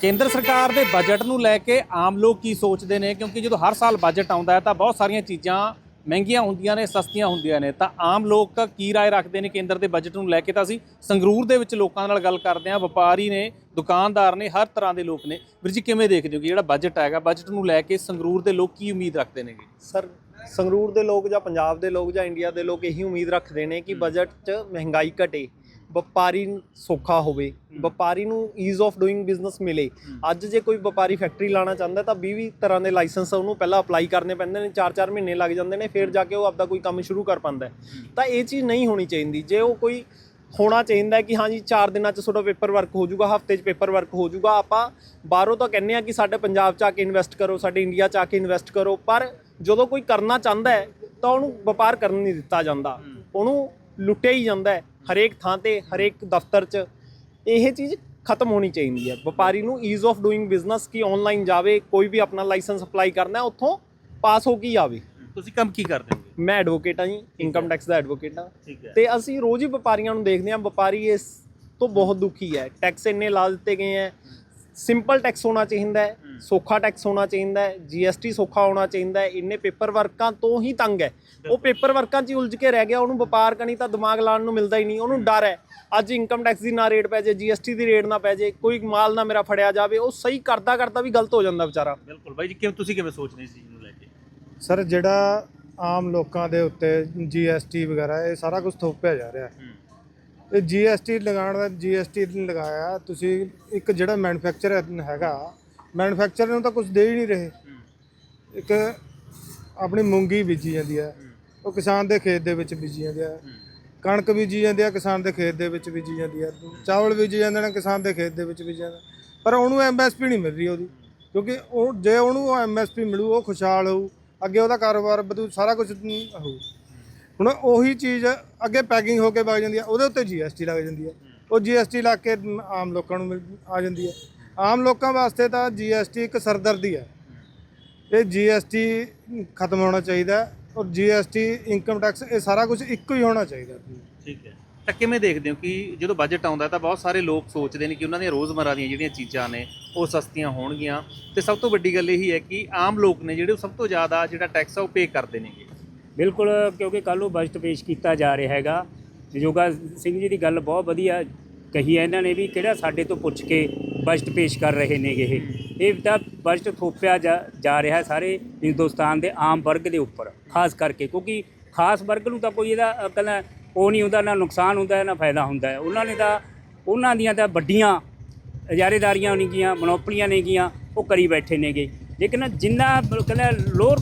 ਕੇਂਦਰ ਸਰਕਾਰ ਦੇ ਬਜਟ ਨੂੰ ਲੈ ਕੇ ਆਮ ਲੋਕ ਕੀ ਸੋਚਦੇ ਨੇ? ਕਿਉਂਕਿ ਜਦੋਂ ਹਰ ਸਾਲ ਬਜਟ ਆਉਂਦਾ ਹੈ ਤਾਂ ਬਹੁਤ ਸਾਰੀਆਂ ਚੀਜ਼ਾਂ ਮਹਿੰਗੀਆਂ ਹੁੰਦੀਆਂ ਨੇ ਸਸਤੀਆਂ ਹੁੰਦੀਆਂ ਨੇ। ਤਾਂ ਆਮ ਲੋਕ ਕੀ ਰਾਏ ਰੱਖਦੇ ਨੇ ਕੇਂਦਰ ਦੇ ਬਜਟ ਨੂੰ ਲੈ ਕੇ? ਤਾਂ ਅਸੀਂ ਸੰਗਰੂਰ ਦੇ ਵਿੱਚ ਲੋਕਾਂ ਨਾਲ ਗੱਲ ਕਰਦੇ ਹਾਂ। ਵਪਾਰੀ ਨੇ ਦੁਕਾਨਦਾਰ ਨੇ ਹਰ ਤਰ੍ਹਾਂ ਦੇ ਲੋਕ ਨੇ। ਵੀਰ ਜੀ ਕਿਵੇਂ ਦੇਖਦੇ ਹੋ ਕਿ ਜਿਹੜਾ ਬਜਟ ਹੈਗਾ ਬਜਟ ਨੂੰ ਲੈ ਕੇ ਸੰਗਰੂਰ ਦੇ ਲੋਕ ਕੀ ਉਮੀਦ ਰੱਖਦੇ ਨੇਗੇ? ਸਰ ਸੰਗਰੂਰ ਦੇ ਲੋਕ ਜਾਂ ਪੰਜਾਬ ਦੇ ਲੋਕ ਜਾਂ ਇੰਡੀਆ ਦੇ ਲੋਕ ਇਹੀ ਉਮੀਦ ਰੱਖਦੇ ਨੇ ਕਿ ਬਜਟ 'ਚ ਮਹਿੰਗਾਈ ਘਟੇ। ਵਪਾਰੀ ਸੌਖਾ ਹੋਵੇ ਵਪਾਰੀ ਨੂੰ ਈਜ਼ ਆਫ ਡੂਇੰਗ ਬਿਜ਼ਨਸ ਮਿਲੇ। ਅੱਜ ਜੇ ਕੋਈ ਵਪਾਰੀ ਫੈਕਟਰੀ ਲਾਣਾ ਚਾਹੁੰਦਾ ਤਾਂ 20 20 ਤਰ੍ਹਾਂ ਦੇ ਲਾਇਸੈਂਸ ਉਹਨੂੰ ਪਹਿਲਾਂ ਅਪਲਾਈ ਕਰਨੇ ਪੈਂਦੇ ਨੇ 4-4 ਮਹੀਨੇ ਲੱਗ ਜਾਂਦੇ ਨੇ ਫਿਰ ਜਾ ਕੇ ਉਹ ਆਪਦਾ ਕੋਈ ਕੰਮ ਸ਼ੁਰੂ ਕਰ ਪਾਉਂਦਾ। ਤਾਂ ਇਹ ਚੀਜ਼ ਨਹੀਂ ਹੋਣੀ ਚਾਹੀਦੀ। ਜੇ ਉਹ ਕੋਈ ਹੋਣਾ ਚਾਹੀਦਾ ਕਿ ਹਾਂਜੀ 4 ਦਿਨਾਂ 'ਚ ਤੁਹਾਡਾ ਪੇਪਰ ਵਰਕ ਹੋ ਜਾਊਗਾ ਹਫ਼ਤੇ 'ਚ ਪੇਪਰ ਵਰਕ ਹੋ ਜਾਊਗਾ ਆਪਾਂ ਬਾਹਰੋਂ ਤਾਂ ਕਹਿੰਦੇ ਆ ਕਿ ਸਾਡੇ ਪੰਜਾਬ 'ਚ ਆ ਕੇ ਇਨਵੈਸਟ ਕਰੋ ਸਾਡੇ ਇੰਡੀਆ 'ਚ ਆ ਕੇ ਇਨਵੈਸਟ ਕਰੋ ਪਰ ਜਦੋਂ ਕੋਈ ਕਰਨਾ ਚਾਹੁੰਦਾ ਹੈ ਤਾਂ ਉਹਨੂੰ ਵਪਾਰ ਕਰਨ ਨਹੀਂ ਦਿੱਤਾ ਜਾਂਦਾ। ਉਹਨੂੰ ਲੁੱਟਿਆ ਹੀ ਜਾਂਦਾ ਹੈ। ਹਰੇਕ ਥਾਂ ਤੇ ਹਰੇਕ ਦਫ਼ਤਰ 'ਚ ਇਹ ਚੀਜ਼ ਖਤਮ ਹੋਣੀ ਚਾਹੀਦੀ ਹੈ। ਵਪਾਰੀ ਨੂੰ ਈਜ਼ ਆਫ ਡੂਇੰਗ ਬਿਜ਼ਨਸ ਕੀ ਆਨਲਾਈਨ ਜਾਵੇ ਕੋਈ ਵੀ ਆਪਣਾ ਲਾਇਸੈਂਸ ਅਪਲਾਈ ਕਰਨਾ ਹੈ ਉੱਥੋਂ ਪਾਸ ਹੋ ਕੇ ਹੀ ਆਵੇ। ਤੁਸੀਂ ਕੰਮ ਕੀ ਕਰਦੇ ਹੋਗੇ ਮੈਂ ਐਡਵੋਕੇਟ ਹਾਂ ਜੀ ਇਨਕਮ ਟੈਕਸ ਦਾ ਐਡਵੋਕੇਟ ਹਾਂ। ਹੈ। ਤੇ ਅਸੀਂ ਰੋਜ਼ ਹੀ ਵਪਾਰੀਆਂ ਨੂੰ ਦੇਖਦੇ ਹਾਂ ਵਪਾਰੀ ਇਸ ਤੋਂ ਬਹੁਤ ਦੁਖੀ ਹੈ। ਟੈਕਸ ਇੰਨੇ ਲਾ ਦਿੱਤੇ ਗਏ ਹੈ। ਸਿੰਪਲ ਟੈਕਸ ਹੋਣਾ ਚਾਹੀਦਾ ਹੈ। ਸੌਖਾ ਟੈਕਸ ਹੋਣਾ ਚਾਹੀਦਾ ਹੈ ਜੀਐਸਟੀ ਸੌਖਾ ਹੋਣਾ ਚਾਹੀਦਾ ਹੈ ਇੰਨੇ ਪੇਪਰ ਵਰਕਾਂ ਤੋਂ ਹੀ ਤੰਗ ਹੈ। ਉਹ ਪੇਪਰ ਵਰਕਾਂ 'ਚ ਹੀ ਉਲਝ ਕੇ ਰਹਿ ਗਿਆ ਉਹਨੂੰ ਵਪਾਰ ਕਰਨੀ ਤਾਂ ਦਿਮਾਗ ਲਾਉਣ ਨੂੰ ਮਿਲਦਾ ਹੀ ਨਹੀਂ ਉਹਨੂੰ ਡਰ ਹੈ। ਅੱਜ ਇਨਕਮ ਟੈਕਸ ਦੀ ਨਾ ਰੇਟ ਪੈ ਜੇ ਜੀਐਸਟੀ ਦੀ ਰੇਟ ਨਾ ਪੈ ਜੇ ਕੋਈ ਮਾਲ ਨਾ ਮੇਰਾ ਫੜਿਆ ਜਾਵੇ ਉਹ ਸਹੀ ਕਰਦਾ ਕਰਦਾ ਵੀ ਗਲਤ ਹੋ ਜਾਂਦਾ ਵਿਚਾਰਾ। ਬਿਲਕੁਲ ਬਾਈ ਜੀ ਕਿਵੇਂ ਤੁਸੀਂ ਕਿਵੇਂ ਸੋਚਦੇ ਇਸ ਚੀਜ਼ ਨੂੰ ਲੈ ਕੇ? ਸਰ ਜਿਹੜਾ ਆਮ ਲੋਕਾਂ ਦੇ ਉੱਤੇ ਜੀਐਸਟੀ ਵਗੈਰਾ ਇਹ ਸਾਰਾ ਕੁਝ ਥੋਪਿਆ ਜਾ ਰਿਹਾ ਹੈ। ਇਹ ਜੀਐਸਟੀ ਲਗਾਉਣ ਦਾ ਜੀਐਸਟੀ ਲਗਾਇਆ ਤੁਸੀਂ ਇੱਕ ਜਿਹੜਾ ਮੈਨੂਫੈਕਚਰ ਹੈਗਾ ਮੈਨੂਫੈਕਚਰ ਨੂੰ ਤਾਂ ਕੁਝ ਦੇ ਹੀ ਨਹੀਂ ਰਹੇ। ਇੱਕ ਆਪਣੀ ਮੂੰਗੀ ਬੀਜੀ ਜਾਂਦੀ ਹੈ। ਉਹ ਕਿਸਾਨ ਦੇ ਖੇਤ ਦੇ ਵਿੱਚ ਬੀਜੀ ਜਾਂਦੀ ਹੈ। ਕਣਕ ਬੀਜੀ ਜਾਂਦੀ ਹੈ ਕਿਸਾਨ ਦੇ ਖੇਤ ਦੇ ਵਿੱਚ ਬੀਜੀ ਜਾਂਦੀ ਹੈ ਚਾਵਲ ਬੀਜੀ ਜਾਂਦੇ ਨੇ ਕਿਸਾਨ ਦੇ ਖੇਤ ਦੇ ਵਿੱਚ ਬੀਜੀ ਜਾਂਦਾ ਪਰ ਉਹਨੂੰ ਐਮਐਸਪੀ ਨਹੀਂ ਮਿਲ ਰਹੀ ਉਹਦੀ। ਕਿਉਂਕਿ ਉਹ ਜੇ ਉਹਨੂੰ ਐਮਐਸਪੀ ਮਿਲੂ ਉਹ ਖੁਸ਼ਹਾਲ ਹੋਊ। ਅੱਗੇ ਉਹਦਾ ਕਾਰੋਬਾਰ ਵਧੂ ਸਾਰਾ ਕੁਝ ਹੋਊ। ਹੁਣ ਉਹੀ ਚੀਜ਼ ਅੱਗੇ ਪੈਕਿੰਗ ਹੋ ਕੇ ਵਗ ਜਾਂਦੀ ਹੈ ਉਹਦੇ ਉੱਤੇ ਜੀਐਸਟੀ ਲੱਗ ਜਾਂਦੀ ਹੈ ਉਹ ਜੀਐਸਟੀ ਲੱਗ ਕੇ ਆਮ ਲੋਕਾਂ ਨੂੰ ਮਿਲ- ਆ ਜਾਂਦੀ ਹੈ ਆਮ ਲੋਕਾਂ ਵਾਸਤੇ ਤਾਂ ਜੀਐਸਟੀ ਇੱਕ ਸਰਦਰਦੀ ਹੈ। ਇਹ ਜੀਐਸਟੀ ਖਤਮ ਹੋਣਾ ਚਾਹੀਦਾ ਔਰ ਜੀਐਸਟੀ ਇਨਕਮ ਟੈਕਸ ਇਹ ਸਾਰਾ ਕੁਝ ਇੱਕੋ ਹੀ ਹੋਣਾ ਚਾਹੀਦਾ। ਠੀਕ ਹੈ। ਤਾਂ ਕਿਵੇਂ ਦੇਖਦੇ ਹੋ ਕਿ ਜਦੋਂ ਬਜਟ ਆਉਂਦਾ ਤਾਂ ਬਹੁਤ ਸਾਰੇ ਲੋਕ ਸੋਚਦੇ ਨੇ ਕਿ ਉਹਨਾਂ ਦੀਆਂ ਰੋਜ਼ਮਰਰਾ ਦੀਆਂ ਜਿਹੜੀਆਂ ਚੀਜ਼ਾਂ ਨੇ ਉਹ ਸਸਤੀਆਂ ਹੋਣਗੀਆਂ। ਤੇ ਸਭ ਤੋਂ ਵੱਡੀ ਗੱਲ ਇਹ ਹੈ ਕਿ ਆਮ ਲੋਕ ਨੇ ਜਿਹੜੇ ਉਹ ਸਭ ਤੋਂ ਜ਼ਿਆਦਾ ਜਿਹੜਾ ਟੈਕਸ ਆ ਉਹ ਪੇ ਕਰਦੇ ਨੇਗੇ। ਬਿਲਕੁਲ ਕਿਉਂਕਿ ਕੱਲ੍ਹ ਨੂੰ ਬਜਟ ਪੇਸ਼ ਕੀਤਾ ਜਾ ਰਿਹਾ ਹੈਗਾ। ਜੋਗਾ ਸਿੰਘ ਜੀ ਦੀ ਗੱਲ ਬਹੁਤ ਵਧੀਆ ਕਹੀ ਹੈ। ਇਹਨਾਂ ਨੇ ਵੀ ਕਿਹੜਾ ਸਾਡੇ ਤੋਂ ਪੁੱਛ ਕੇ ਬਜਟ ਪੇਸ਼ ਕਰ ਰਹੇ ਨੇਗੇ ਇਹ। ਇਹ ਤਾਂ ਬਜਟ ਥੋਪਿਆ ਜਾ ਜਾ ਰਿਹਾ ਸਾਰੇ ਹਿੰਦੁਸਤਾਨ ਦੇ ਆਮ ਵਰਗ ਦੇ ਉੱਪਰ, ਖਾਸ ਕਰਕੇ ਕਿਉਂਕਿ ਖਾਸ ਵਰਗ ਨੂੰ ਤਾਂ ਕੋਈ ਇਹਦਾ ਕਹਿੰਦਾ ਉਹ ਨਹੀਂ ਹੁੰਦਾ, ਨਾ ਨੁਕਸਾਨ ਹੁੰਦਾ, ਨਾ ਫਾਇਦਾ ਹੁੰਦਾ ਉਹਨਾਂ ਨੇ ਤਾਂ, ਉਹਨਾਂ ਦੀਆਂ ਤਾਂ ਵੱਡੀਆਂ ਇਜਾਰੇਦਾਰੀਆਂ ਨਹੀਂ ਗੀਆਂ ਮਨੋਪਲੀਆਂ ਨਹੀਂ ਗੀਆਂ ਉਹ ਕਰੀ ਬੈਠੇ ਨੇਗੇ। ਲੇਕਿਨ ਜਿੰਨਾ ਬ- ਕਹਿੰਦਾ ਲੋਅਰ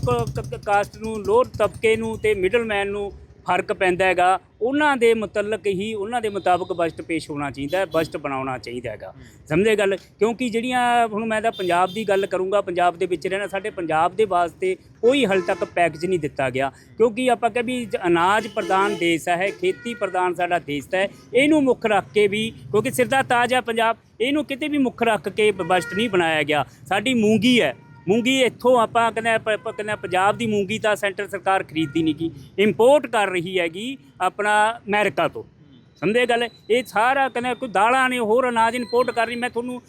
ਕਾਸਟ ਨੂੰ, ਲੋਅਰ ਤਬਕੇ ਨੂੰ ਤੇ ਮਿਡਲਮੈਨ ਨੂੰ ਫ਼ਰਕ ਪੈਂਦਾ ਹੈਗਾ, ਉਹਨਾਂ ਦੇ ਮੁਤਲਕ ਹੀ ਉਹਨਾਂ ਦੇ ਮੁਤਾਬਕ ਬਜਟ ਪੇਸ਼ ਹੋਣਾ ਚਾਹੀਦਾ ਹੈ ਬਜਟ ਬਣਾਉਣਾ ਚਾਹੀਦਾ ਹੈਗਾ। ਸਮਝੇ ਗੱਲ? ਕਿਉਂਕਿ ਜਿਹੜੀਆਂ ਹੁਣ ਮੈਂ ਤਾਂ ਪੰਜਾਬ ਦੀ ਗੱਲ ਕਰੂੰਗਾ, ਪੰਜਾਬ ਦੇ ਵਿੱਚ ਰਹਿਣਾ, ਸਾਡੇ ਪੰਜਾਬ ਦੇ ਵਾਸਤੇ ਕੋਈ ਹਾਲੇ ਤੱਕ ਪੈਕੇਜ ਨਹੀਂ ਦਿੱਤਾ ਗਿਆ। ਕਿਉਂਕਿ ਆਪਾਂ ਕਹੇ ਵੀ ਅਨਾਜ ਪ੍ਰਧਾਨ ਦੇਸ਼ ਹੈ, ਖੇਤੀ ਪ੍ਰਧਾਨ ਸਾਡਾ ਦੇਸ਼ ਹੈ, ਇਹਨੂੰ ਮੁੱਖ ਰੱਖ ਕੇ ਵੀ, ਕਿਉਂਕਿ ਸਿਰ ਦਾ ਤਾਜ ਹੈ ਪੰਜਾਬ, ਇਹਨੂੰ ਕਿਤੇ ਵੀ ਮੁੱਖ ਰੱਖ ਕੇ ਬਜਟ ਨਹੀਂ ਬਣਾਇਆ ਗਿਆ। ਸਾਡੀ ਮੂੰਗੀ ਹੈ ਮੂੰਗੀ ਇੱਥੋਂ ਆਪਾਂ ਕਹਿੰਦੇ ਪ- ਕਹਿੰਦੇ ਪੰਜਾਬ ਦੀ ਮੂੰਗੀ ਤਾਂ ਸੈਂਟਰ ਸਰਕਾਰ ਖਰੀਦਦੀ ਨਹੀਂ ਗੀ ਇੰਪੋਰਟ ਕਰ ਰਹੀ ਹੈਗੀ ਆਪਣਾ ਅਮਰੀਕਾ ਤੋਂ। ਸਮਝੇ ਗੱਲ? ਇਹ ਸਾਰਾ ਕਹਿੰਦੇ ਕੋਈ ਦਾਲਾਂ ਨੇ, ਹੋਰ ਅਨਾਜ ਇੰਪੋਰਟ ਕਰ ਰਹੀ। ਮੈਂ ਤੁਹਾਨੂੰ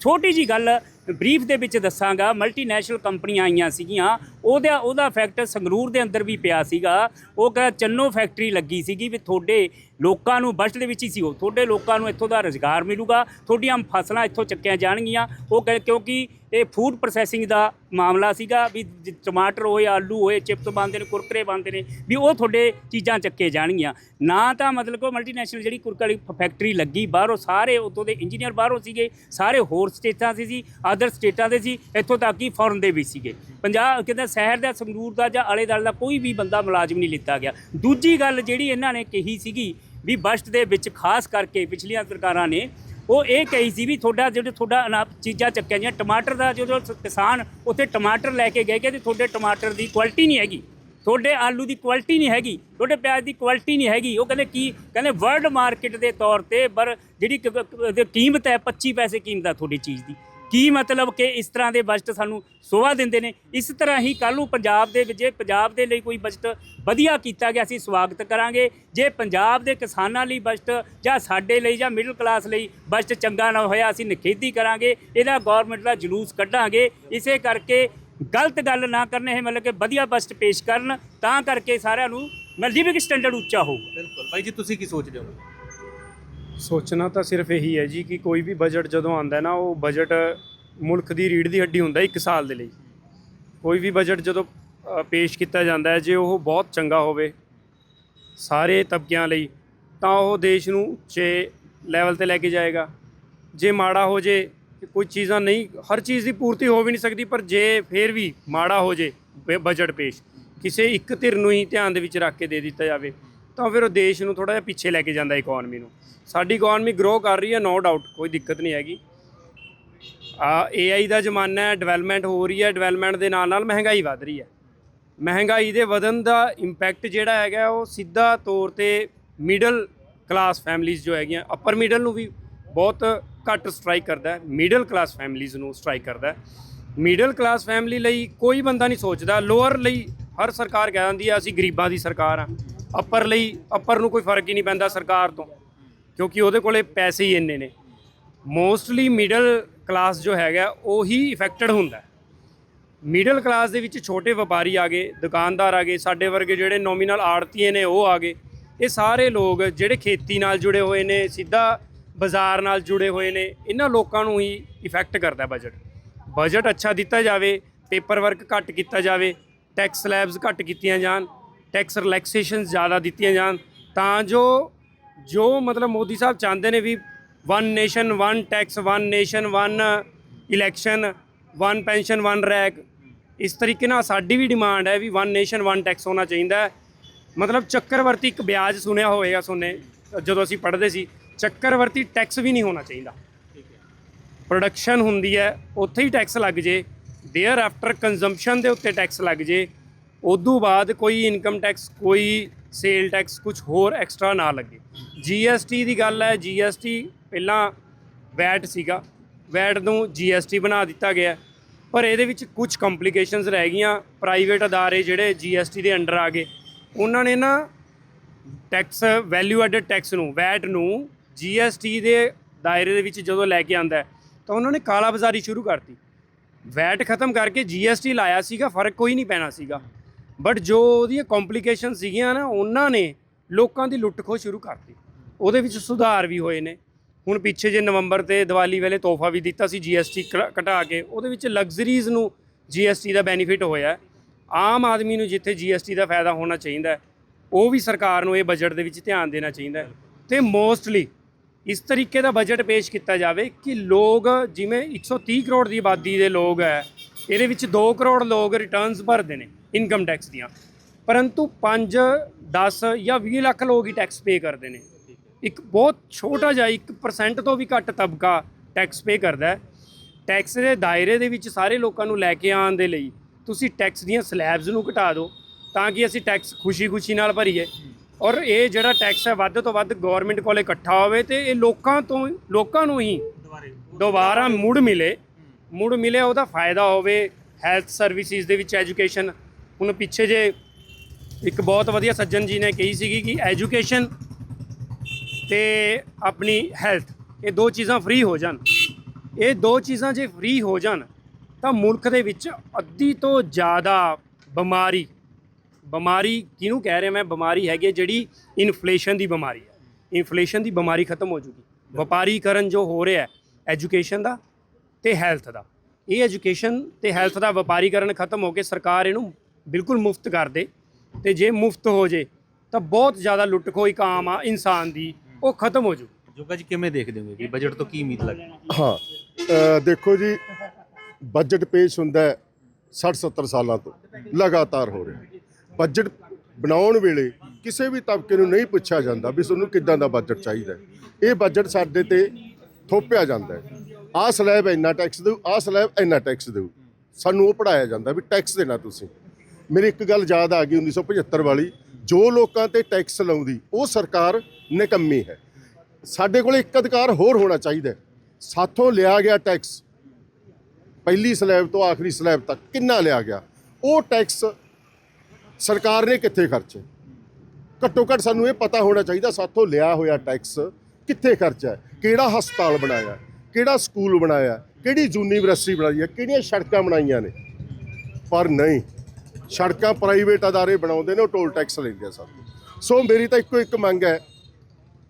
ਛੋਟੀ ਜੀ ਗੱਲ ਬਰੀਫ ਦੇ ਵਿੱਚ ਦੱਸਾਂਗਾ। ਮਲਟੀਨੈਸ਼ਨਲ ਕੰਪਨੀਆਂ ਆਈਆਂ ਸੀਗੀਆਂ। ਉਹਦਾ ਉਹਦਾ ਫੈਕਟ ਸੰਗਰੂਰ ਦੇ ਅੰਦਰ ਵੀ ਪਿਆ ਸੀਗਾ। ਉਹ ਕਹਿੰਦਾ ਚੰਨੋ ਫੈਕਟਰੀ ਲੱਗੀ ਸੀਗੀ ਵੀ ਤੁਹਾਡੇ ਲੋਕਾਂ ਨੂੰ ਬਜਟ ਦੇ ਵਿੱਚ ਹੀ ਸੀ ਉਹ। ਤੁਹਾਡੇ ਲੋਕਾਂ ਨੂੰ ਇੱਥੋਂ ਦਾ ਰੁਜ਼ਗਾਰ ਮਿਲੂਗਾ। ਤੁਹਾਡੀਆਂ ਫਸਲਾਂ ਇੱਥੋਂ ਚੱਕੀਆਂ ਜਾਣਗੀਆਂ। ਉਹ ਕਹਿ- ਕਿਉਂਕਿ ਇਹ ਫੂਡ ਪ੍ਰੋਸੈਸਿੰਗ ਦਾ ਮਾਮਲਾ ਸੀਗਾ ਵੀ ਜ- ਟਮਾਟਰ ਹੋਏ, ਆਲੂ ਹੋਏ ਚਿਪਸ ਬਣਦੇ ਨੇ, ਕੁਰਕਰੇ ਬਣਦੇ ਨੇ, ਵੀ ਉਹ ਤੁਹਾਡੇ ਚੀਜ਼ਾਂ ਚੱਕੇ ਜਾਣਗੀਆਂ। ਨਾ ਤਾਂ ਮਤਲਬ ਕਿ ਮਲਟੀਨੈਸ਼ਨਲ ਜਿਹੜੀ ਕੁਰਕਰੇ ਫੈਕਟਰੀ ਲੱਗੀ ਬਾਹਰੋਂ, ਸਾਰੇ ਉੱਥੋਂ ਦੇ ਇੰਜੀਨੀਅਰ ਬਾਹਰੋਂ ਸੀਗੇ, ਸਾਰੇ ਹੋਰ ਸਟੇਟਾਂ ਦੇ ਸੀ ਅਦਰ ਸਟੇਟਾਂ ਦੇ ਸੀ, ਇੱਥੋਂ ਤੱਕ ਕਿ ਫੋਰਨ ਦੇ ਵੀ ਸੀਗੇ। ਪੰਜਾਬ ਕਹਿੰਦਾ ਸ਼ਹਿਰ ਦਾ, ਸੰਗਰੂਰ ਦਾ ਜਾਂ ਆਲੇ ਦੁਆਲੇ ਦਾ ਕੋਈ ਵੀ ਬੰਦਾ ਮੁਲਾਜ਼ਮ ਨਹੀਂ ਲਿੱਤਾ ਗਿਆ। ਦੂਜੀ ਗੱਲ ਜਿਹੜੀ ਇਹਨਾਂ ਨੇ ਕਹੀ ਸੀਗੀ ਵੀ ਬਜਟ ਦੇ ਵਿੱਚ ਖਾਸ ਕਰਕੇ ਪਿਛਲੀਆਂ ਸਰਕਾਰਾਂ ਨੇ ਉਹ ਇਹ ਕਹੀ ਸੀ ਵੀ ਤੁਹਾਡਾ ਜਿਹੜੇ ਤੁਹਾਡਾ ਅਨਾਪ ਚੀਜ਼ਾਂ ਚੱਕਿਆ ਜਾਂ ਟਮਾਟਰ ਦਾ ਜਦੋਂ ਕਿਸਾਨ ਉੱਥੇ ਟਮਾਟਰ ਲੈ ਕੇ ਗਏ ਕਿ ਤੁਹਾਡੇ ਟਮਾਟਰ ਦੀ ਕੁਆਲਿਟੀ ਨਹੀਂ ਹੈਗੀ, ਤੁਹਾਡੇ ਆਲੂ ਦੀ ਕੁਆਲਿਟੀ ਨਹੀਂ ਹੈਗੀ, ਤੁਹਾਡੇ ਪਿਆਜ਼ ਦੀ ਕੁਆਲਿਟੀ ਨਹੀਂ ਹੈਗੀ, ਉਹ ਕਹਿੰਦੇ ਕੀ, ਕਹਿੰਦੇ ਵਰਲਡ ਮਾਰਕੀਟ ਦੇ ਤੌਰ ਤੇ ਪਰ ਜਿਹੜੀ ਕੀਮਤ ਹੈ 25 ਪੈਸੇ ਕੀਮਤ ਆ ਤੁਹਾਡੀ ਚੀਜ਼ ਦੀ। ਕੀ ਮਤਲਬ ਕਿ ਇਸ ਤਰ੍ਹਾਂ ਦੇ ਬਜਟ ਸਾਨੂੰ ਸੋਭਾ ਦਿੰਦੇ ਨੇ? ਇਸ ਤਰ੍ਹਾਂ ਹੀ ਕੱਲ ਨੂੰ ਪੰਜਾਬ ਦੇ ਵਿੱਚ ਜੇ ਪੰਜਾਬ ਦੇ ਲਈ ਕੋਈ ਬਜਟ ਵਧੀਆ ਕੀਤਾ ਗਿਆ, ਅਸੀਂ ਸਵਾਗਤ ਕਰਾਂਗੇ। ਜੇ ਪੰਜਾਬ ਦੇ ਕਿਸਾਨਾਂ ਲਈ ਬਜਟ ਜਾਂ ਸਾਡੇ ਲਈ ਜਾਂ ਮਿਡਲ ਕਲਾਸ ਲਈ ਬਜਟ ਚੰਗਾ ਨਾ ਹੋਇਆ, ਅਸੀਂ ਨਿਖੇਧੀ ਕਰਾਂਗੇ, ਇਹਦਾ ਗਵਰਨਮੈਂਟ ਦਾ ਜਲੂਸ ਕੱਢਾਂਗੇ। ਇਸੇ ਕਰਕੇ ਗਲਤ ਗੱਲ ਨਾ ਕਰਨੇ, ਇਹ ਮਤਲਬ ਕਿ ਵਧੀਆ ਬਜਟ ਪੇਸ਼ ਕਰਨ, ਤਾਂ ਕਰਕੇ ਸਾਰਿਆਂ ਨੂੰ ਮੈਂ ਲਿਵਿੰਗ ਸਟੈਂਡਰਡ ਉੱਚਾ ਹੋਊਗਾ। ਬਿਲਕੁਲ। ਬਾਈ ਜੀ, ਤੁਸੀਂ ਕੀ ਸੋਚਦੇ ਹੋ? ਸੋਚਣਾ ਤਾਂ ਸਿਰਫ ਇਹੀ ਹੈ ਜੀ ਕਿ ਕੋਈ ਵੀ ਬਜਟ ਜਦੋਂ ਆਉਂਦਾ ਨਾ, ਉਹ ਬਜਟ ਮੁਲਕ ਦੀ ਰੀੜ ਦੀ ਹੱਡੀ ਹੁੰਦਾ ਇੱਕ ਸਾਲ ਦੇ ਲਈ। ਕੋਈ ਵੀ ਬਜਟ ਜਦੋਂ ਪੇਸ਼ ਕੀਤਾ ਜਾਂਦਾ ਹੈ, ਜੇ ਉਹ ਬਹੁਤ ਚੰਗਾ ਹੋਵੇ ਸਾਰੇ ਤਬਕਿਆਂ ਲਈ, ਤਾਂ ਉਹ ਦੇਸ਼ ਨੂੰ ਉੱਚੇ ਲੈਵਲ ਤੇ ਲੈ ਕੇ ਜਾਏਗਾ। ਜੇ ਮਾੜਾ ਹੋ ਜੇ ਕੋਈ ਚੀਜ਼ਾਂ ਨਹੀਂ, ਹਰ ਚੀਜ਼ ਦੀ ਪੂਰਤੀ ਹੋ ਵੀ ਨਹੀਂ ਸਕਦੀ, ਪਰ ਜੇ ਫੇਰ ਵੀ ਮਾੜਾ ਹੋ ਜੇ ਬਜਟ ਪੇਸ਼, ਕਿਸੇ ਇੱਕ ਧਿਰ ਨੂੰ ਹੀ ਧਿਆਨ ਦੇ ਵਿੱਚ ਰੱਖ ਕੇ ਦੇ ਦਿੱਤਾ ਜਾਵੇ। ਤਾਂ ਫਿਰ ਉਹ ਦੇਸ਼ ਨੂੰ ਥੋੜਾ ਜਿਹਾ ਪਿੱਛੇ ਲੈ ਕੇ ਜਾਂਦਾ ਇਕਨੋਮੀ ਨੂੰ। ਸਾਡੀ ਇਕਨੋਮੀ ਗਰੋ ਕਰ ਰਹੀ ਹੈ ਨੋ ਡਾਊਟ ਕੋਈ ਦਿੱਕਤ ਨਹੀਂ ਹੈਗੀ। ਆ ਏਆਈ ਦਾ ਜ਼ਮਾਨਾ ਹੈ ਡਿਵੈਲਪਮੈਂਟ ਹੋ ਰਹੀ ਹੈ ਡਿਵੈਲਪਮੈਂਟ ਦੇ ਨਾਲ ਨਾਲ ਮਹਿੰਗਾਈ ਵਧ ਰਹੀ ਹੈ। ਮਹਿੰਗਾਈ ਦੇ ਵਧਣ ਦਾ ਇੰਪੈਕਟ ਜਿਹੜਾ ਹੈਗਾ, ਉਹ ਸਿੱਧਾ ਤੌਰ ਤੇ ਮਿਡਲ ਕਲਾਸ ਫੈਮਲੀਜ਼ ਜੋ ਹੈਗੀਆਂ ਅਪਰ ਮਿਡਲ ਨੂੰ ਵੀ ਬਹੁਤ ਘੱਟ ਸਟ੍ਰਾਈਕ ਕਰਦਾ ਹੈ। ਮਿਡਲ ਕਲਾਸ ਫੈਮਲੀਜ਼ ਨੂੰ ਸਟ੍ਰਾਈਕ ਕਰਦਾ ਹੈ। ਮਿਡਲ ਕਲਾਸ ਫੈਮਲੀ ਲਈ ਕੋਈ ਬੰਦਾ ਨਹੀਂ ਸੋਚਦਾ। ਲੋਅਰ ਲਈ ਹਰ ਸਰਕਾਰ ਕਹਿ ਦਿੰਦੀ ਹੈ, ਅਸੀਂ ਗਰੀਬਾਂ ਦੀ ਸਰਕਾਰ ਆ ਅੱਪਰ ਲਈ ਅੱਪਰ ਨੂੰ ਕੋਈ ਫ਼ਰਕ ਹੀ ਨਹੀਂ ਪੈਂਦਾ ਸਰਕਾਰ ਤੋਂ, ਕਿਉਂਕਿ ਉਹਦੇ ਕੋਲੇ ਪੈਸੇ ਹੀ ਇੰਨੇ ਨੇ। ਮੋਸਟਲੀ ਮਿਡਲ ਕਲਾਸ ਜੋ ਹੈਗਾ, ਉਹੀ ਇਫੈਕਟਡ ਹੁੰਦਾ। ਮਿਡਲ ਕਲਾਸ ਦੇ ਵਿੱਚ ਛੋਟੇ ਵਪਾਰੀ ਆ ਗਏ, ਦੁਕਾਨਦਾਰ ਆ ਗਏ, ਸਾਡੇ ਵਰਗੇ ਜਿਹੜੇ ਨੋਮੀਨਲ ਆੜਤੀਏ ਨੇ, ਉਹ ਆ ਗਏ। ਇਹ ਸਾਰੇ ਲੋਕ ਜਿਹੜੇ ਖੇਤੀ ਨਾਲ ਜੁੜੇ ਹੋਏ ਨੇ, ਸਿੱਧਾ ਬਾਜ਼ਾਰ ਨਾਲ ਜੁੜੇ ਹੋਏ ਨੇ, ਇਹਨਾਂ ਲੋਕਾਂ ਨੂੰ ਹੀ ਇਫੈਕਟ ਕਰਦਾ ਬਜਟ ਬਜਟ ਅੱਛਾ ਦਿੱਤਾ ਜਾਵੇ ਪੇਪਰ ਵਰਕ ਘੱਟ ਕੀਤਾ ਜਾਵੇ ਟੈਕਸ ਸਲੈਬਸ ਘੱਟ ਕੀਤੀਆਂ ਜਾਣ ਟੈਕਸ ਰਿਲੈਕਸੇਸ਼ਨ ਜ਼ਿਆਦਾ ਦਿੱਤੀਆਂ ਜਾਣ, ਤਾਂ ਜੋ ਜੋ ਮਤਲਬ ਮੋਦੀ ਸਾਹਿਬ ਚਾਹੁੰਦੇ ਨੇ ਵੀ one nation one tax one nation one election one pension one rank ਇਸ ਤਰੀਕੇ ਨਾਲ ਸਾਡੀ ਵੀ ਡਿਮਾਂਡ ਹੈ ਵੀ ਵਨ ਨੇਸ਼ਨ ਵਨ ਟੈਕਸ ਹੋਣਾ ਚਾਹੀਦਾ ਹੈ। ਮਤਲਬ ਚੱਕਰਵਰਤੀ ਇੱਕ ਵਿਆਜ ਸੁਣਿਆ ਹੋਵੇਗਾ ਸੁਣਨੇ, ਜਦੋਂ ਅਸੀਂ ਪੜ੍ਹਦੇ ਸੀ, ਚੱਕਰਵਰਤੀ ਟੈਕਸ ਵੀ ਨਹੀਂ ਹੋਣਾ ਚਾਹੀਦਾ। ਪ੍ਰੋਡਕਸ਼ਨ ਹੁੰਦੀ ਹੈ, ਉੱਥੇ ਹੀ ਟੈਕਸ ਲੱਗ ਜੇ ਦੇਅਰ ਆਫਟਰ ਕੰਜ਼ੰਪਸ਼ਨ ਦੇ ਉੱਤੇ ਟੈਕਸ ਲੱਗ ਜੇ ਉਦੋਂ ਬਾਅਦ ਕੋਈ ਇਨਕਮ ਟੈਕਸ ਕੋਈ ਸੇਲ ਟੈਕਸ ਕੁਝ ਹੋਰ ਐਕਸਟਰਾ ਨਾ ਲੱਗੇ। ਜੀਐਸਟੀ ਦੀ ਗੱਲ ਹੈ ਜੀਐਸਟੀ ਪਹਿਲਾਂ ਵੈਟ ਸੀਗਾ। ਵੈਟ ਨੂੰ ਜੀਐਸਟੀ ਬਣਾ ਦਿੱਤਾ ਗਿਆ। ਪਰ ਇਹਦੇ ਵਿੱਚ ਕੁਝ ਕੰਪਲਿਕੇਸ਼ਨਸ ਰਹਿ ਗਈਆਂ। ਪ੍ਰਾਈਵੇਟ ਅਦਾਰੇ ਜਿਹੜੇ ਜੀਐਸਟੀ ਦੇ ਅੰਡਰ ਆ ਗਏ। ਉਹਨਾਂ ਨੇ ਨਾ ਟੈਕਸ ਵੈਲਿਊ ਐਡਡ ਟੈਕਸ ਨੂੰ ਵੈਟ ਨੂੰ ਜੀਐਸਟੀ ਦੇ ਦਾਇਰੇ ਦੇ ਵਿੱਚ ਜਦੋਂ ਲੈ ਕੇ ਆਂਦਾ ਤਾਂ ਉਹਨਾਂ ਨੇ ਕਾਲਾ ਬਾਜ਼ਾਰੀ ਸ਼ੁਰੂ ਕਰਤੀ। ਵੈਟ ਖਤਮ ਕਰਕੇ ਜੀਐਸਟੀ ਲਾਇਆ ਸੀਗਾ, ਫ਼ਰਕ ਕੋਈ ਨਹੀਂ ਪੈਣਾ ਸੀਗਾ। ਬਟ ਜੋ ਉਹਦੀਆਂ ਕੰਪਲਿਕੇਸ਼ਨ ਸੀਗੀਆਂ ਨਾ, ਉਹਨਾਂ ਨੇ ਲੋਕਾਂ ਦੀ ਲੁੱਟ ਖੋਹ ਸ਼ੁਰੂ ਕਰਤੀ। ਉਹਦੇ ਵਿੱਚ ਸੁਧਾਰ ਵੀ ਹੋਏ ਨੇ। ਹੁਣ ਪਿੱਛੇ ਜੇ ਨਵੰਬਰ ਤੇ ਦੀਵਾਲੀ ਵੇਲੇ ਤੋਹਫਾ ਵੀ ਦਿੱਤਾ ਸੀ ਜੀਐਸਟੀ ਘਟਾ ਕੇ, ਉਹਦੇ ਵਿੱਚ ਲਗਜ਼ਰੀਜ਼ ਨੂੰ ਜੀਐਸਟੀ ਦਾ ਬੈਨੀਫਿਟ ਹੋਇਆ। ਆਮ ਆਦਮੀ ਨੂੰ ਜਿੱਥੇ ਜੀਐਸਟੀ ਦਾ ਫਾਇਦਾ ਹੋਣਾ ਚਾਹੀਦਾ ਉਹ ਵੀ ਸਰਕਾਰ ਨੂੰ ਇਹ ਬਜਟ ਦੇ ਵਿੱਚ ਧਿਆਨ ਦੇਣਾ ਚਾਹੀਦਾ ਹੈ। ਤੇ ਮੋਸਟਲੀ ਇਸ ਤਰੀਕੇ ਦਾ ਬਜਟ ਪੇਸ਼ ਕੀਤਾ ਜਾਵੇ ਕਿ ਲੋਕ ਜਿਵੇਂ 130 ਕਰੋੜ ਦੀ ਆਬਾਦੀ ਦੇ ਲੋਕ ਹੈ, ਇਹਦੇ ਵਿੱਚ 2 ਕਰੋੜ ਲੋਕ ਰਿਟਰਨਸ ਭਰਦੇ ਨੇ। ਇਨਕਮ ਟੈਕਸ ਦੀਆਂ। ਪਰੰਤੂ 5 10 ਜਾਂ 20 ਲੱਖ ਲੋਕ ਹੀ ਟੈਕਸ ਪੇ ਕਰਦੇ ਨੇ। ਇੱਕ ਬਹੁਤ ਛੋਟਾ ਜਿਹਾ 1% ਤੋਂ ਵੀ ਘੱਟ ਤਬਕਾ ਟੈਕਸ ਪੇ ਕਰਦਾ ਹੈ। ਟੈਕਸ ਦੇ ਦਾਇਰੇ ਦੇ ਵਿੱਚ ਸਾਰੇ ਲੋਕਾਂ ਨੂੰ ਲੈ ਕੇ ਆਉਣ ਦੇ ਲਈ ਤੁਸੀਂ ਟੈਕਸ ਦੀਆਂ ਸਲੈਬਸ ਨੂੰ ਘਟਾ ਦਿਓ ਤਾਂ ਕਿ ਅਸੀਂ ਟੈਕਸ ਖੁਸ਼ੀ-ਖੁਸ਼ੀ ਨਾਲ ਭਰੀਏ। ਔਰ ਇਹ ਜਿਹੜਾ ਟੈਕਸ ਹੈ, ਵੱਧ ਤੋਂ ਵੱਧ ਗਵਰਨਮੈਂਟ ਕੋਲੇ ਇਕੱਠਾ ਹੋਵੇ ਤੇ ਇਹ ਲੋਕਾਂ ਤੋਂ, ਲੋਕਾਂ ਨੂੰ ਹੀ ਦੁਬਾਰਾ ਮੁੜ ਮਿਲੇ। ਮੁੜ ਮਿਲੇ ਉਹਦਾ ਫਾਇਦਾ ਹੋਵੇ ਹੈਲਥ ਸਰਵਿਸਿਜ਼ ਦੇ ਵਿੱਚ ਐਜੂਕੇਸ਼ਨ ਹੁਣ ਪਿੱਛੇ ਜੇ ਇੱਕ ਬਹੁਤ ਵਧੀਆ ਸੱਜਣ ਜੀ ਨੇ ਕਹੀ ਸੀਗੀ ਕਿ ਐਜੂਕੇਸ਼ਨ ਤੇ ਆਪਣੀ ਹੈਲਥ ਇਹ ਦੋ ਚੀਜ਼ਾਂ ਫ੍ਰੀ ਹੋ ਜਾਣ। ਇਹ ਦੋ ਚੀਜ਼ਾਂ ਜੇ ਫ੍ਰੀ ਹੋ ਜਾਣ, ਤਾਂ ਮੁਲਕ ਦੇ ਵਿੱਚ ਅੱਧੀ ਤੋਂ ਜ਼ਿਆਦਾ ਬਿਮਾਰੀ ਬਿਮਾਰੀ ਕਿਹਨੂੰ ਕਹਿ ਰਿਹਾ ਮੈਂ? ਬਿਮਾਰੀ ਹੈਗੀ ਹੈ ਜਿਹੜੀ ਇਨਫਲੇਸ਼ਨ ਦੀ ਬਿਮਾਰੀ ਹੈ ਇਨਫਲੇਸ਼ਨ ਦੀ ਬਿਮਾਰੀ ਖਤਮ ਹੋ ਜੂਗੀ। ਵਪਾਰੀਕਰਨ ਜੋ ਹੋ ਰਿਹਾ ਐਜੂਕੇਸ਼ਨ ਦਾ ਤੇ ਹੈਲਥ ਦਾ। ਇਹ ਐਜੂਕੇਸ਼ਨ ਤੇ ਹੈਲਥ ਦਾ ਵਪਾਰੀਕਰਨ ਖਤਮ ਹੋ ਕੇ ਸਰਕਾਰ ਇਹਨੂੰ ਬਿਲਕੁਲ ਮੁਫਤ ਕਰ ਦੇ। ਤੇ ਜੇ ਮੁਫਤ ਹੋ ਜੇ ਤਾਂ ਬਹੁਤ ਜ਼ਿਆਦਾ ਲੁੱਟ ਖੋਹ ਇੱਕ ਆਮ ਆ ਇਨਸਾਨ ਦੀ ਉਹ ਖਤਮ ਹੋ ਜੂ। ਜੋਗਾ ਜੀ ਕਿਵੇਂ ਦੇਖਦੇ ਹੋਗੇ ਕਿ ਬਜਟ ਤੋਂ ਕੀ ਉਮੀਦ ਲੱਗਦੀ ਹਾਂ ਅ, ਦੇਖੋ ਜੀ ਬਜਟ ਪੇਸ਼ ਹੁੰਦਾ ਹੈ 60 70 ਸਾਲਾਂ ਤੋਂ ਲਗਾਤਾਰ ਹੋ ਰਿਹਾ। ਬਜਟ ਬਣਾਉਣ ਵੇਲੇ ਕਿਸੇ ਵੀ ਤਬਕੇ ਨੂੰ ਨਹੀਂ ਪੁੱਛਿਆ ਜਾਂਦਾ ਵੀ ਤੁਹਾਨੂੰ ਕਿੱਦਾਂ ਦਾ ਬਜਟ ਚਾਹੀਦਾ ਹੈ। ਇਹ ਬਜਟ ਸਾਡੇ ਤੇ ਥੋਪਿਆ ਜਾਂਦਾ ਹੈ। ਆਹ ਸਲੈਬ ਇੰਨਾ ਟੈਕਸ ਦਿਓ ਆਹ ਸਲੈਬ ਇੰਨਾ ਟੈਕਸ ਦਿਓ ਸਾਨੂੰ ਉਹ ਪੜਾਇਆ ਜਾਂਦਾ ਵੀ ਟੈਕਸ ਦੇਣਾ ਤੁਸੀਂ। ਮੇਰੀ ਇੱਕ ਗੱਲ ਯਾਦ ਆ ਗਈ 1975 ਵਾਲੀ, ਜੋ ਲੋਕਾਂ ਤੇ ਟੈਕਸ ਲਾਉਂਦੀ, ਉਹ ਸਰਕਾਰ ਨਿਕੰਮੀ ਹੈ। ਸਾਡੇ ਕੋਲ ਇੱਕ ਅਧਿਕਾਰ ਹੋਰ ਹੋਣਾ ਚਾਹੀਦਾ ਸਾਥੋਂ ਲਿਆ ਗਿਆ ਟੈਕਸ ਪਹਿਲੀ ਸਲੈਬ ਤੋਂ ਆਖਰੀ ਸਲੈਬ ਤੱਕ ਕਿੰਨਾ ਲਿਆ ਗਿਆ? ਉਹ ਟੈਕਸ ਸਰਕਾਰ ਨੇ ਕਿੱਥੇ ਖਰਚੇ? ਘੱਟੋ ਘੱਟ ਸਾਨੂੰ ਇਹ ਪਤਾ ਹੋਣਾ ਚਾਹੀਦਾ, ਸਾਥੋਂ ਲਿਆ ਹੋਇਆ ਟੈਕਸ ਕਿੱਥੇ ਖਰਚਾ ਹੈ? ਕਿਹੜਾ ਹਸਪਤਾਲ ਬਣਾਇਆ? ਕਿਹੜਾ ਸਕੂਲ ਬਣਾਇਆ? ਕਿਹੜੀ ਯੂਨੀਵਰਸਿਟੀ ਬਣਾਈ ਹੈ? ਕਿਹੜੀਆਂ ਸੜਕਾਂ ਬਣਾਈਆਂ ਨੇ? ਪਰ ਨਹੀਂ। ਸੜਕਾਂ ਪ੍ਰਾਈਵੇਟ ਅਦਾਰੇ ਬਣਾਉਂਦੇ ਨੇ, ਉਹ ਟੋਲ ਟੈਕਸ ਲੈਂਦੇ ਆ ਸਭ। ਸੋ ਮੇਰੀ ਤਾਂ ਇੱਕੋ ਇੱਕ ਮੰਗ ਹੈ,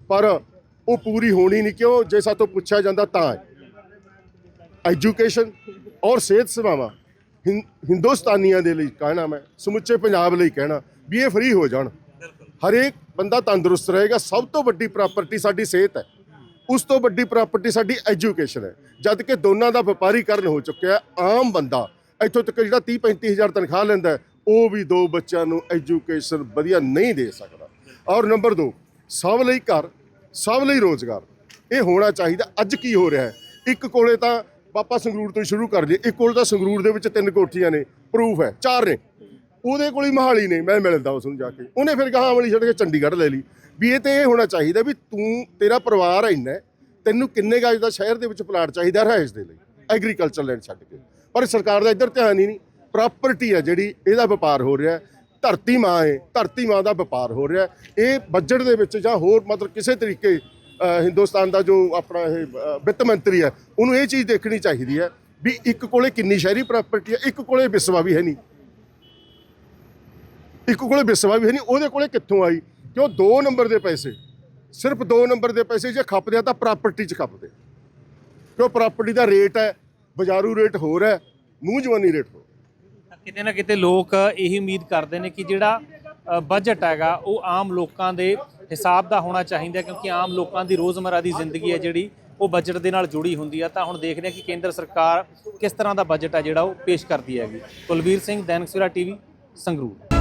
ਪਰ ਉਹ ਪੂਰੀ ਹੋਣੀ ਨਹੀਂ ਕਿਉਂ? ਜੇ ਸਾਤੋਂ ਪੁੱਛਿਆ ਜਾਂਦਾ ਤਾਂ ਐਜੂਕੇਸ਼ਨ ਔਰ ਸਿਹਤ ਸੇਵਾਵਾਂ ਹਿੰ- ਹਿੰਦੁਸਤਾਨੀਆਂ ਦੇ ਲਈ ਕਹਿਣਾ ਮੈਂ, ਸਮੁੱਚੇ ਪੰਜਾਬ ਲਈ ਕਹਿਣਾ, ਵੀ ਇਹ ਫ੍ਰੀ ਹੋ ਜਾਣ। ਹਰੇਕ ਬੰਦਾ ਤੰਦਰੁਸਤ ਰਹੇਗਾ, ਸਭ ਤੋਂ ਵੱਡੀ ਪ੍ਰਾਪਰਟੀ ਸਾਡੀ ਸਿਹਤ ਹੈ। ਉਸ ਤੋਂ ਵੱਡੀ ਪ੍ਰਾਪਰਟੀ ਸਾਡੀ ਐਜੂਕੇਸ਼ਨ ਹੈ। ਜਦ ਕਿ ਦੋਨਾਂ ਦਾ ਵਪਾਰੀਕਰਨ ਹੋ ਚੁੱਕਿਆ ਆਮ ਬੰਦਾ ਇੱਥੋਂ ਤੱਕ ਜਿਹੜਾ 30 35000 ਤਨਖਾਹ ਲੈਂਦਾ ਉਹ ਵੀ ਦੋ ਬੱਚਿਆਂ ਨੂੰ ਐਜੂਕੇਸ਼ਨ ਵਧੀਆ ਨਹੀਂ ਦੇ ਸਕਦਾ। ਔਰ ਨੰਬਰ 2 ਸਭ ਲਈ ਘਰ, ਸਭ ਲਈ ਰੋਜ਼ਗਾਰ, ਇਹ ਹੋਣਾ ਚਾਹੀਦਾ। ਅੱਜ ਕੀ ਹੋ ਰਿਹਾ ਹੈ? ਇੱਕ ਕੋਲੇ ਤਾਂ ਪਾਪਾ ਸੰਗਰੂਰ ਤੋਂ ਹੀ ਸ਼ੁਰੂ ਕਰ ਲਈਏ, ਇੱਕ ਕੋਲ ਤਾਂ ਸੰਗਰੂਰ ਦੇ ਵਿੱਚ ਤਿੰਨ ਕੋਠੀਆਂ ਨੇ ਪ੍ਰੂਫ ਹੈ, ਚਾਰ ਨੇ। ਉਹਦੇ ਕੋਲ ਹੀ ਮਹਾਲੀ ਨੇ, ਮੈਂ ਮਿਲਦਾ ਉਸ ਨੂੰ ਜਾ ਕੇ। ਉਹਨੇ ਫਿਰ ਗਾਹਾਂ ਵਾਲੀ ਛੱਡ ਕੇ ਚੰਡੀਗੜ੍ਹ ਲੈ ਲਈ। ਵੀ ਇਹ ਤੇ ਇਹ ਹੋਣਾ ਚਾਹੀਦਾ ਵੀ ਤੂੰ, ਤੇਰਾ ਪਰਿਵਾਰ ਇੰਨਾ ਤੈਨੂੰ ਕਿੰਨੇ ਗਾਜ ਦਾ ਸ਼ਹਿਰ ਦੇ ਵਿੱਚ ਪਲਾਟ ਚਾਹੀਦਾ ਰਹਿਸ਼ ਦੇ ਲਈ ਐਗਰੀਕਲਚਰ ਲੈਂਡ ਛੱਡ ਕੇ। ਪਰ ਸਰਕਾਰ ਦਾ ਇੱਧਰ ਧਿਆਨ ਹੀ ਨਹੀਂ। ਪ੍ਰਾਪਰਟੀ ਹੈ ਜਿਹੜੀ, ਇਹਦਾ ਵਪਾਰ ਹੋ ਰਿਹਾ ਧਰਤੀ ਮਾਂ ਹੈ, ਧਰਤੀ ਮਾਂ ਦਾ ਵਪਾਰ ਹੋ ਰਿਹਾ ਇਹ ਬਜਟ ਦੇ ਵਿੱਚ ਜਾਂ ਹੋਰ ਮਤਲਬ ਕਿਸੇ ਤਰੀਕੇ ਹਿੰਦੁਸਤਾਨ ਦਾ ਜੋ ਆਪਣਾ ਇਹ ਵਿੱਤ ਮੰਤਰੀ ਹੈ, ਉਹਨੂੰ ਇਹ ਚੀਜ਼ ਦੇਖਣੀ ਚਾਹੀਦੀ ਹੈ ਵੀ ਇੱਕ ਕੋਲੇ ਕਿੰਨੀ ਸ਼ਹਿਰੀ ਪ੍ਰਾਪਰਟੀ ਹੈ, ਇੱਕ ਕੋਲੇ ਵਿਸਵਾ ਵੀ ਹੈ ਨਹੀਂ। ਇੱਕ ਕੋਲੇ ਵਿਸਵਾ ਵੀ ਹੈ ਨਹੀਂ, ਉਹਦੇ ਕੋਲੇ ਕਿੱਥੋਂ ਆਈ? ਕਿਉਂ 2 ਨੰਬਰ ਦੇ ਪੈਸੇ, ਸਿਰਫ 2 ਨੰਬਰ ਦੇ ਪੈਸੇ ਜੇ ਖਪਦੇ ਆ ਤਾਂ ਪ੍ਰਾਪਰਟੀ 'ਚ ਖਪਦੇ। ਕਿਉਂ ਪ੍ਰਾਪਰਟੀ ਦਾ ਰੇਟ ਹੈ ਬਾਜ਼ਾਰੂ ਰੇਟ ਹੋਰ ਹੈ, ਮੂੰਹ ਜਵਾਨੀ ਰੇਟ ਹੋਰ ਕਿਤੇ ਨਾ ਕਿਤੇ ਲੋਕ ਇਹੀ ਉਮੀਦ ਕਰਦੇ ਨੇ ਕਿ ਜਿਹੜਾ ਬਜਟ ਹੈਗਾ, ਉਹ ਆਮ ਲੋਕਾਂ ਦੇ ਹਿਸਾਬ ਦਾ ਹੋਣਾ ਚਾਹੀਦਾ ਕਿਉਂਕਿ ਆਮ ਲੋਕਾਂ ਦੀ ਰੋਜ਼ਮਰਾ ਦੀ ਜ਼ਿੰਦਗੀ ਹੈ ਜਿਹੜੀ, ਉਹ ਬਜਟ ਦੇ ਨਾਲ ਜੁੜੀ ਹੁੰਦੀ ਆ ਤਾਂ ਹੁਣ ਦੇਖਦੇ ਹਾਂ ਕਿ ਕੇਂਦਰ ਸਰਕਾਰ ਕਿਸ ਤਰ੍ਹਾਂ ਦਾ ਬਜਟ ਹੈ ਜਿਹੜਾ ਉਹ ਪੇਸ਼ ਕਰਦੀ ਹੈਗੀ। ਕੁਲਵੀਰ ਸਿੰਘ, ਦੈਨਿਕ ਸਵੇਰਾ ਟੀਵੀ, ਸੰਗਰੂਰ।